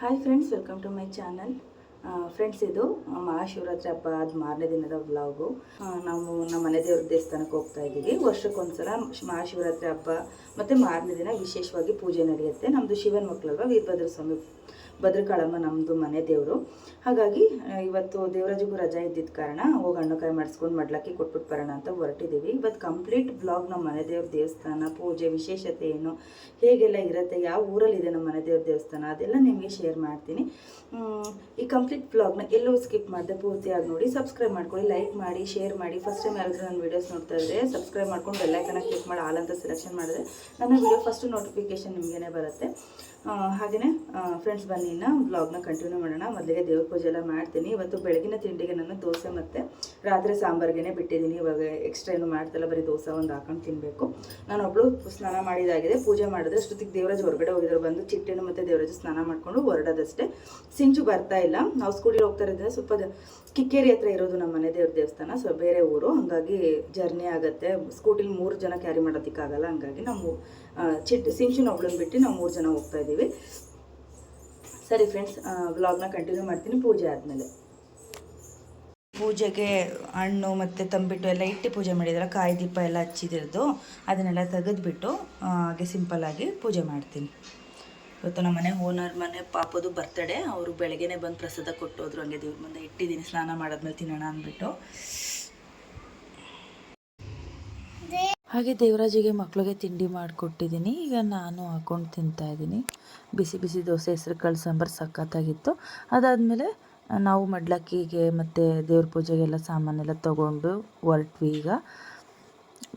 Hi friends welcome to my channel friends ಇದು ಮಹಾಶಿವರಾತ್ರಿ ಹಬ್ಬ ಅದು ಮಾರನೇ ದಿನದ ವ್ಲಾಗು ನಾವು ನಮ್ಮ ಮನೆ ದೇವ್ರ ದೇವಸ್ಥಾನಕ್ಕೆ ಹೋಗ್ತಾ ಇದ್ದೀವಿ. ವರ್ಷಕ್ಕೊಂದ್ಸಲ ಮಹಾಶಿವರಾತ್ರಿ ಹಬ್ಬ ಮತ್ತು ಮಾರನೇ ದಿನ ವಿಶೇಷವಾಗಿ ಪೂಜೆ ನಡೆಯುತ್ತೆ. ನಮ್ಮದು ಶಿವನ ಮಕ್ಕಳಲ್ವ ವೀರಭದ್ರ ಸ್ವಾಮಿ ಭದ್ರಕಾಳಮ್ಮ ನಮ್ಮದು ಮನೆ ದೇವರು. ಹಾಗಾಗಿ ಇವತ್ತು ದೇವರಾಜಿಗೂ ರಜಾ ಇದ್ದಿದ್ದ ಕಾರಣ ಹೋಗಿ ಹಣ್ಣುಕಾಯಿ ಮಾಡಿಸ್ಕೊಂಡು ಮಡ್ಲಕ್ಕಿ ಕೊಟ್ಬಿಟ್ಟು ಬರೋಣ ಅಂತ ಹೊರಟಿದ್ದೀವಿ ಇವತ್ತು ಕಂಪ್ಲೀಟ್ ಬ್ಲಾಗ್ ನಮ್ಮ ಮನೆ ದೇವ್ರ ದೇವಸ್ಥಾನ, ಪೂಜೆ, ವಿಶೇಷತೆ ಏನು, ಹೇಗೆಲ್ಲ ಇರುತ್ತೆ, ಯಾವ ಊರಲ್ಲಿದೆ ನಮ್ಮ ಮನೆ ದೇವ್ರ ದೇವಸ್ಥಾನ ಅದೆಲ್ಲ ನಿಮಗೆ ಶೇರ್ ಮಾಡ್ತೀನಿ. ಈ ಕಂಪ್ಲೀಟ್ ಬ್ಲಾಗ್ನ ಎಲ್ಲೂ ಸ್ಕಿಪ್ ಮಾಡಿದೆ ಪೂರ್ತಿಯಾಗಿ ನೋಡಿ. ಸಬ್ಸ್ಕ್ರೈಬ್ ಮಾಡ್ಕೊಳ್ಳಿ, ಲೈಕ್ ಮಾಡಿ, ಶೇರ್ ಮಾಡಿ. ಫಸ್ಟ್ ಟೈಮ್ ಯಾರಾದರೂ ನನ್ನ ವೀಡಿಯೋಸ್ ನೋಡ್ತಾ ಇದ್ದರೆ ಸಬ್ಸ್ಕ್ರೈಬ್ ಮಾಡ್ಕೊಂಡು ಬೆಲ್ಲೈಕನ ಕ್ಲಿಕ್ ಮಾಡಿ, ಆಲ್ ಅಂತ ಸೆಲೆಕ್ಷನ್ ಮಾಡಿದ್ರೆ ನನ್ನ ವೀಡಿಯೋ ಫಸ್ಟ್ ನೋಟಿಫಿಕೇಶನ್ ನಿಮಗೇನೆ ಬರುತ್ತೆ. ಹಾಗೆಯೇ ಫ್ರೆಂಡ್ಸ್ ಬನ್ನಿ, ಇನ್ನು ಬ್ಲಾಗ್ನ ಕಂಟಿನ್ಯೂ ಮಾಡೋಣ. ಮೊದಲಿಗೆ ದೇವ್ರ ಪೂಜೆ ಎಲ್ಲ ಮಾಡ್ತೀನಿ. ಇವತ್ತು ಬೆಳಗಿನ ತಿಂಡಿಗೆ ನಾನು ದೋಸೆ ಮತ್ತು ರಾತ್ರಿ ಸಾಂಬಾರ್ಗೆ ಬಿಟ್ಟಿದ್ದೀನಿ. ಇವಾಗ ಎಕ್ಸ್ಟ್ರಾ ಏನು ಮಾಡ್ತಲ್ಲ, ಬರೀ ದೋಸೆ ಒಂದು ಹಾಕೊಂಡು ತಿನ್ನಬೇಕು ನಾನು ಒಬ್ಬಳು ಸ್ನಾನ ಮಾಡಿದಾಗಿದೆ. ಪೂಜೆ ಮಾಡಿದ್ರೆ ಅಷ್ಟೊತ್ತಿಗೆ ದೇವರಾಜ್ ಹೊರಗಡೆ ಹೋಗಿದ್ರು. ಬಂದು ಚಿಟ್ಟೆನು ಮತ್ತು ದೇವರಾಜು ಸ್ನಾನ ಮಾಡಿಕೊಂಡು ಹೊರಡೋದಷ್ಟೇ. ಸಿಂಚು ಬರ್ತಾ ಇಲ್ಲ. ನಾವು ಸ್ಕೂಟಿಲಿ ಹೋಗ್ತಾ ಇದ್ದರೆ ಸ್ವಲ್ಪ ಕಿಕ್ಕೇರಿ ಹತ್ರ ಇರೋದು ನಮ್ಮ ಮನೆ ದೇವ್ರ ದೇವಸ್ಥಾನ. ಸೊ ಬೇರೆ ಊರು. ಹಾಗಾಗಿ ಜರ್ನಿ ಆಗುತ್ತೆ. ಸ್ಕೂಟಿಲಿ ಮೂರು ಜನ ಕ್ಯಾರಿ ಮಾಡೋದಕ್ಕಾಗಲ್ಲ. ಹಂಗಾಗಿ ನಾವು ಚಿಟ್ಟು ಚಿಟ್, ಸಿಂಚುನ ಒಬ್ಳನ್ನ ಬಿಟ್ಟು ನಾವು ಮೂರು ಜನ ಹೋಗ್ತಾ ಸರಿ ಫ್ರೆಂಡ್ಸ್ ವ್ಲಾಗ್ನ ಕಂಟಿನ್ಯೂ ಮಾಡ್ತೀನಿ. ಪೂಜೆ ಆದಮೇಲೆ. ಪೂಜೆಗೆ ಹಣ್ಣು ಮತ್ತು ತಂಬಿಟ್ಟು ಎಲ್ಲ ಇಟ್ಟು ಪೂಜೆ ಮಾಡಿದ್ರೆ. ಕಾಯಿ ದೀಪ ಎಲ್ಲ ಹಚ್ಚಿದಿರೋದು. ಅದನ್ನೆಲ್ಲ ತೆಗೆದುಬಿಟ್ಟು ಹಾಗೆ ಸಿಂಪಲ್ಲಾಗಿ ಪೂಜೆ ಮಾಡ್ತೀನಿ. ಇವತ್ತು ನಮ್ಮ ಮನೆ ಓನರ್ ಮನೆ ಪಾಪದು ಬರ್ತಡೇ ಅವರು ಬೆಳಗ್ಗೆನೆ ಬಂದು ಪ್ರಸಾದ ಕೊಟ್ಟು ಹೋದ್ರು. ಹಂಗೆ ದೇವ್ರ ಮುಂದೆ ಇಟ್ಟಿದ್ದೀನಿ. ಸ್ನಾನ ಮಾಡಿದ್ಮೇಲೆ ತಿನ್ನೋಣ ಅಂದ್ಬಿಟ್ಟು. ಹಾಗೆ ದೇವರಾಜಿಗೆ ಮಕ್ಕಳಿಗೆ ತಿಂಡಿ ಮಾಡಿಕೊಟ್ಟಿದ್ದೀನಿ. ಈಗ ನಾನು ಹಾಕೊಂಡು ತಿಂತಾ ಇದ್ದೀನಿ. ಬಿಸಿ ಬಿಸಿ ದೋಸೆ, ಹೆಸರು ಕಾಳು ಸಾಂಬಾರು ಸಖತ್ತಾಗಿತ್ತು. ಅದಾದಮೇಲೆ ನಾವು ಮಡ್ಲಕ್ಕಿಗೆ ಮತ್ತು ದೇವ್ರ ಪೂಜೆಗೆಲ್ಲ ಸಾಮಾನೆಲ್ಲ ತೊಗೊಂಡು ಹೊರಟ್ವಿ ಈಗ.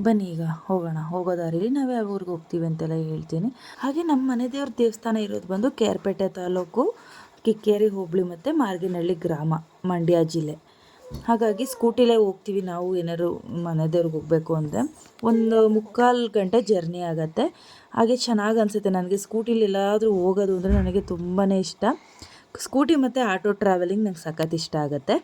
ಬನ್ನಿ ಈಗ ಹೋಗೋಣ. ಹೋಗೋ ದಾರಿಲಿ ನಾವು ಯಾವ ಊರಿಗೆ ಹೋಗ್ತೀವಿ ಅಂತೆಲ್ಲ ಹೇಳ್ತೀನಿ. ಹಾಗೆ ನಮ್ಮ ಮನೆ ದೇವ್ರ ದೇವಸ್ಥಾನ ಇರೋದು ಬಂದು ಕೇರ್ಪೇಟೆ ತಾಲೂಕು ಕಿಕ್ಕೇರಿ ಹೋಬಳಿ ಮತ್ತು ಮಾರ್ಗಿನಹಳ್ಳಿ ಗ್ರಾಮ, ಮಂಡ್ಯ ಜಿಲ್ಲೆ. ಹಾಗಾಗಿ ಸ್ಕೂಟಿಲೇ ಹೋಗ್ತೀವಿ ನಾವು, ಏನಾದ್ರು ಮನೆದೇವ್ರಿಗೆ ಹೋಗಬೇಕು ಅಂದರೆ. ಒಂದು ಮುಕ್ಕಾಲು ಗಂಟೆ ಜರ್ನಿ ಆಗುತ್ತೆ. ಹಾಗೆ ಚೆನ್ನಾಗಿ ಅನಿಸುತ್ತೆ ನನಗೆ ಸ್ಕೂಟಿಲಿ ಎಲ್ಲಾದರೂ ಹೋಗೋದು ಅಂದರೆ ನನಗೆ ತುಂಬಾ ಇಷ್ಟ. ಸ್ಕೂಟಿ ಮತ್ತು ಆಟೋ ಟ್ರಾವೆಲಿಂಗ್ ನಂಗೆ ಸಖತ್ ಇಷ್ಟ ಆಗುತ್ತೆ.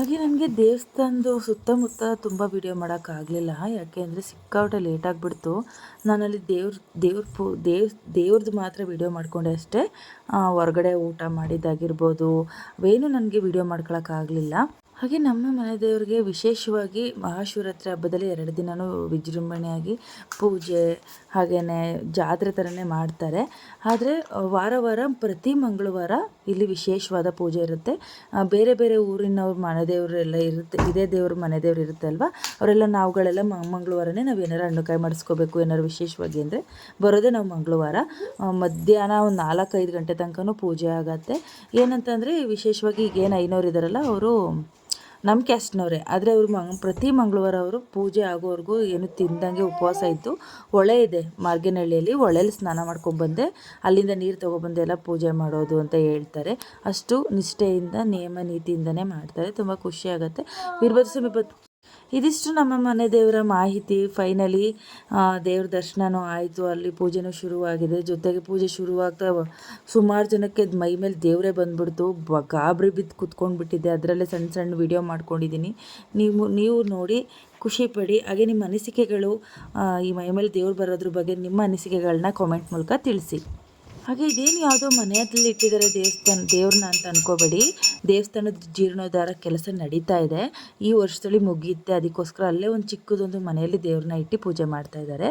ಹಾಗೆ ನನಗೆ ದೇವಸ್ಥಾನದ ಸುತ್ತಮುತ್ತ ತುಂಬ ವಿಡಿಯೋ ಮಾಡೋಕ್ಕಾಗಲಿಲ್ಲ. ಯಾಕೆ ಅಂದರೆ ಲೇಟ್ ಆಗಿಬಿಡ್ತು. ನಾನಲ್ಲಿ ದೇವ್ರ ದೇವ್ರ ಪೂ, ದೇವ್ ದೇವ್ರದ್ದು ಮಾತ್ರ ವಿಡಿಯೋ ಮಾಡಿಕೊಂಡೆ ಅಷ್ಟೇ. ಹೊರಗಡೆ ಊಟ ಮಾಡಿದ್ದಾಗಿರ್ಬೋದು. ಅವೇನು ನನಗೆ ವಿಡಿಯೋ ಮಾಡ್ಕೊಳಕ್ಕಾಗಲಿಲ್ಲ. ಹಾಗೆ ನಮ್ಮ ಮನೆ ದೇವರಿಗೆ ವಿಶೇಷವಾಗಿ ಮಹಾಶಿವರಾತ್ರಿ ಹಬ್ಬದಲ್ಲಿ ಎರಡು ದಿನವೂ ವಿಜೃಂಭಣೆಯಾಗಿ ಪೂಜೆ ಹಾಗೆಯೇ ಜಾತ್ರೆ ಥರನೇ ಮಾಡ್ತಾರೆ. ಆದರೆ ವಾರ ವಾರ ಪ್ರತಿ ಮಂಗಳವಾರ ಇಲ್ಲಿ ವಿಶೇಷವಾದ ಪೂಜೆ ಇರುತ್ತೆ. ಬೇರೆ ಬೇರೆ ಊರಿನವ್ರ ಮನೆ ದೇವರೆಲ್ಲ ಇರುತ್ತೆ, ಇದೇ ದೇವ್ರ ಮನೆ ದೇವ್ರು ಇರುತ್ತೆ ಅಲ್ವಾ ಅವರೆಲ್ಲ ನಾವುಗಳೆಲ್ಲ ಮಂಗಳವಾರನೇ ನಾವು ಏನಾರು ಹಣ್ಣುಕಾಯಿ ಮಾಡಿಸ್ಕೋಬೇಕು, ಏನಾರು ವಿಶೇಷವಾಗಿ ಅಂದರೆ ಬರೋದೇ ನಾವು ಮಂಗಳವಾರ. ಮಧ್ಯಾಹ್ನ ಒಂದು ನಾಲ್ಕೈದು ಗಂಟೆ ತನಕನೂ ಪೂಜೆ ಆಗತ್ತೆ. ಏನಂತಂದರೆ ವಿಶೇಷವಾಗಿ ಈಗ ಏನು ಐನೋರು ಇದ್ದಾರಲ್ಲ ಅವರು ನಮ್ಮ ಕ್ಯಾಸ್ಟ್ನವರೇ. ಆದರೆ ಅವರು ಮಂಗ್, ಪ್ರತಿ ಮಂಗಳವಾರ ಅವರು ಪೂಜೆ ಆಗೋವರೆಗೂ ಏನು ತಿಂದಂಗೆ ಉಪವಾಸ ಇದ್ದು ಹೊಳೆ ಇದೆ ಮಾರ್ಗನಹಳ್ಳಿಯಲ್ಲಿ. ಹೊಳೆಯಲ್ಲಿ ಸ್ನಾನ ಮಾಡ್ಕೊಂಡ್ಬಂದೆ ಅಲ್ಲಿಂದ ನೀರು ತೊಗೊಬಂದು ಎಲ್ಲ ಪೂಜೆ ಮಾಡೋದು ಅಂತ ಹೇಳ್ತಾರೆ. ಅಷ್ಟು ನಿಷ್ಠೆಯಿಂದ ನಿಯಮ ನೀತಿಯಿಂದನೇ ಮಾಡ್ತಾರೆ. ತುಂಬ ಖುಷಿ ಆಗುತ್ತೆ. ವೀರಭದ್ರ ಇದಿಷ್ಟು ನಮ್ಮ ಮನೆ ದೇವರ ಮಾಹಿತಿ. ಫೈನಲಿ ದೇವ್ರ ದರ್ಶನವೂ ಆಯಿತು. ಅಲ್ಲಿ ಪೂಜೆನೂ ಶುರುವಾಗಿದೆ. ಜೊತೆಗೆ ಪೂಜೆ ಶುರುವಾಗ್ತಾ ಸುಮಾರು ಜನಕ್ಕೆ ಮೈ ಮೇಲೆ ದೇವರೇ ಬಂದ್ಬಿಡ್ತು. ಬ, ಗಾಬರಿ ಬಿದ್ದು ಕುತ್ಕೊಂಡ್ಬಿಟ್ಟಿದ್ದೆ ಅದರಲ್ಲೇ ಸಣ್ಣ ಸಣ್ಣ ವಿಡಿಯೋ ಮಾಡ್ಕೊಂಡಿದ್ದೀನಿ. ನೀವು ನೀವು ನೋಡಿ, ಖುಷಿ ಪಡಿ. ಹಾಗೆ ನಿಮ್ಮ ಅನಿಸಿಕೆಗಳು ಈ ಮೈ ಮೇಲೆ ದೇವ್ರು ಬರೋದ್ರ ಬಗ್ಗೆ ನಿಮ್ಮ ಅನಿಸಿಕೆಗಳನ್ನ ಕಾಮೆಂಟ್ ಮೂಲಕ ತಿಳಿಸಿ. ಹಾಗೆ ಇದೇನು ಯಾವುದೋ ಮನೆ ಹತ್ರ ಇಟ್ಟಿದ್ದಾರೆ ದೇವಸ್ಥಾನ ದೇವ್ರನ್ನ ಅಂತ ಅನ್ಕೋಬೇಡಿ ದೇವಸ್ಥಾನದ ಜೀರ್ಣೋದ್ಧಾರ ಕೆಲಸ ನಡೀತಾ ಇದೆ ಈ ವರ್ಷದಲ್ಲಿ ಮುಗಿಯುತ್ತೆ ಅದಕ್ಕೋಸ್ಕರ ಅಲ್ಲೇ ಒಂದು ಚಿಕ್ಕದೊಂದು ಮನೆಯಲ್ಲಿ ದೇವ್ರನ್ನ ಇಟ್ಟು ಪೂಜೆ ಮಾಡ್ತಾ ಇದ್ದಾರೆ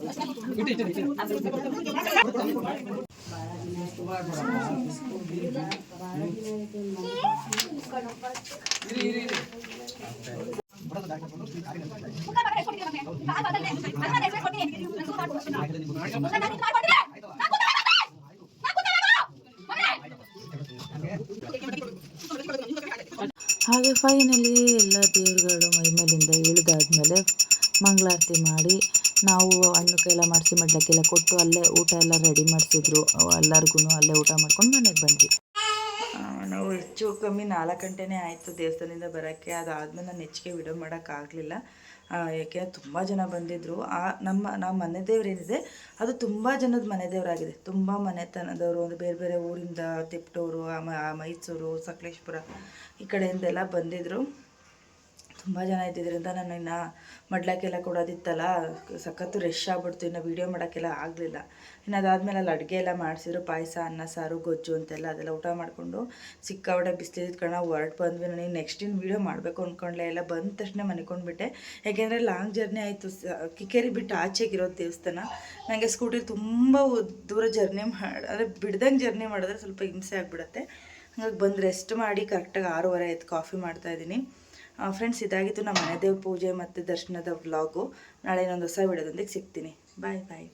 ಹಾಗೆ ಫೈನಲಿ ಎಲ್ಲ ದೇವರುಗಳು ಮೈಮೇಲಿಂದ ಇಳಿದಾದ್ಮೇಲೆ ಮಂಗಳಾರತಿ ಮಾಡಿ ನಾವು ಹಣ್ಣುಕ್ಕೆಲ್ಲ ಮಾಡಿಸಿ, ಮಡ್ಲಕ್ಕೆಲ್ಲ ಕೊಟ್ಟು ಅಲ್ಲೇ ಊಟ ಎಲ್ಲ ರೆಡಿ ಮಾಡಿಸಿದ್ರು. ಎಲ್ಲರಿಗೂ ಅಲ್ಲೇ ಊಟ ಮಾಡ್ಕೊಂಡು ಮನೆಗೆ ಬಂದ್ವಿ. ನಾವು ಹೆಚ್ಚು ಕಮ್ಮಿ ನಾಲ್ಕು ಗಂಟೆನೇ ಆಯಿತು ದೇವಸ್ಥಾನದಿಂದ ಬರೋಕ್ಕೆ. ಅದಾದಮೇಲೆ ನಾನು ಹೆಚ್ಚಿಗೆ ವಿಡಿಯೋ ಮಾಡೋಕ್ಕಾಗಲಿಲ್ಲ ಯಾಕೆ ತುಂಬ ಜನ ಬಂದಿದ್ದರು ಆ, ನಮ್ಮ ನಮ್ಮ ಮನೆ ದೇವ್ರೇನಿದೆ ಅದು ತುಂಬ ಜನದ ಮನೆ ದೇವರಾಗಿದೆ. ತುಂಬ ಮನೆತನದವರು, ಒಂದು ಬೇರೆ ಬೇರೆ ಊರಿಂದ ತಿಪ್ಟೂರು ಮೈಸೂರು, ಸಕಲೇಶ್ಪುರ ಈ ಕಡೆಯಿಂದೆಲ್ಲ ಬಂದಿದ್ದರು ತುಂಬ ಜನ ಇದ್ದಿದ್ದರಿಂದ ನಾನು ಇನ್ನು ಮಡ್ಲಕ್ಕೆಲ್ಲ ಕೊಡೋದಿತ್ತಲ್ಲ, ಸಖತ್ತು ರಶ್ ಆಗ್ಬಿಡ್ತು, ಇನ್ನು ವೀಡಿಯೋ ಮಾಡೋಕ್ಕೆಲ್ಲ ಆಗಲಿಲ್ಲ. ಇನ್ನು ಅದಾದಮೇಲೆ ಅಲ್ಲಿ ಅಡುಗೆ ಎಲ್ಲ ಮಾಡಿಸಿದ್ರು, ಪಾಯಸ, ಅನ್ನ, ಸಾರು, ಗೊಜ್ಜು ಅಂತೆಲ್ಲ ಅದೆಲ್ಲ ಊಟ ಮಾಡಿಕೊಂಡು ಸಿಕ್ಕಾಪಟ್ಟೆ ಬಿಸಿಲಿದ್ದ ಕಣ ಹೊರಟು ಬಂದ್ವಿ. ನನಗೆ ನೆಕ್ಸ್ಟ್ ಇನ್ನು ವೀಡಿಯೋ ಮಾಡಬೇಕು ಅಂದ್ಕೊಂಡ್ಲೆ ಎಲ್ಲ ಬಂದ ತಕ್ಷಣ ಮನಿಕೊಂಡ್ಬಿಟ್ಟೆ ಯಾಕೆಂದರೆ ಲಾಂಗ್ ಜರ್ನಿ ಆಯಿತು ಕಿಕ್ಕೇರಿ ಬಿಟ್ಟು ಆಚೆಗಿರೋದು ದೇವಸ್ಥಾನ. ನನಗೆ ಸ್ಕೂಟಿಲಿ ತುಂಬ ದೂರ ಜರ್ನಿ ಮಾಡಿ, ಅಂದರೆ ಬಿಡ್ದಂಗೆ ಜರ್ನಿ ಮಾಡಿದ್ರೆ ಸ್ವಲ್ಪ ಹಿಂಸೆ ಆಗಿಬಿಡುತ್ತೆ. ಹಾಗಾಗಿ ಬಂದು ರೆಸ್ಟ್ ಮಾಡಿ ಕರೆಕ್ಟಾಗಿ ಆರೂವರೆ ಆಯ್ತು ಕಾಫಿ ಮಾಡ್ತಾಯಿದ್ದೀನಿ ಫ್ರೆಂಡ್ಸ್ ಇದಾಗಿತ್ತು ನಮ್ಮ ಮನೆದೇವ್ರ ಪೂಜೆ ಮತ್ತು ದರ್ಶನದ ವ್ಲಾಗು ನಾಳೆ ಇನ್ನೊಂದು ಹೊಸ ವಿಡಿಯೋದೊಂದಿಗೆ ಸಿಗ್ತೀನಿ. ಬಾಯ್ ಬಾಯ್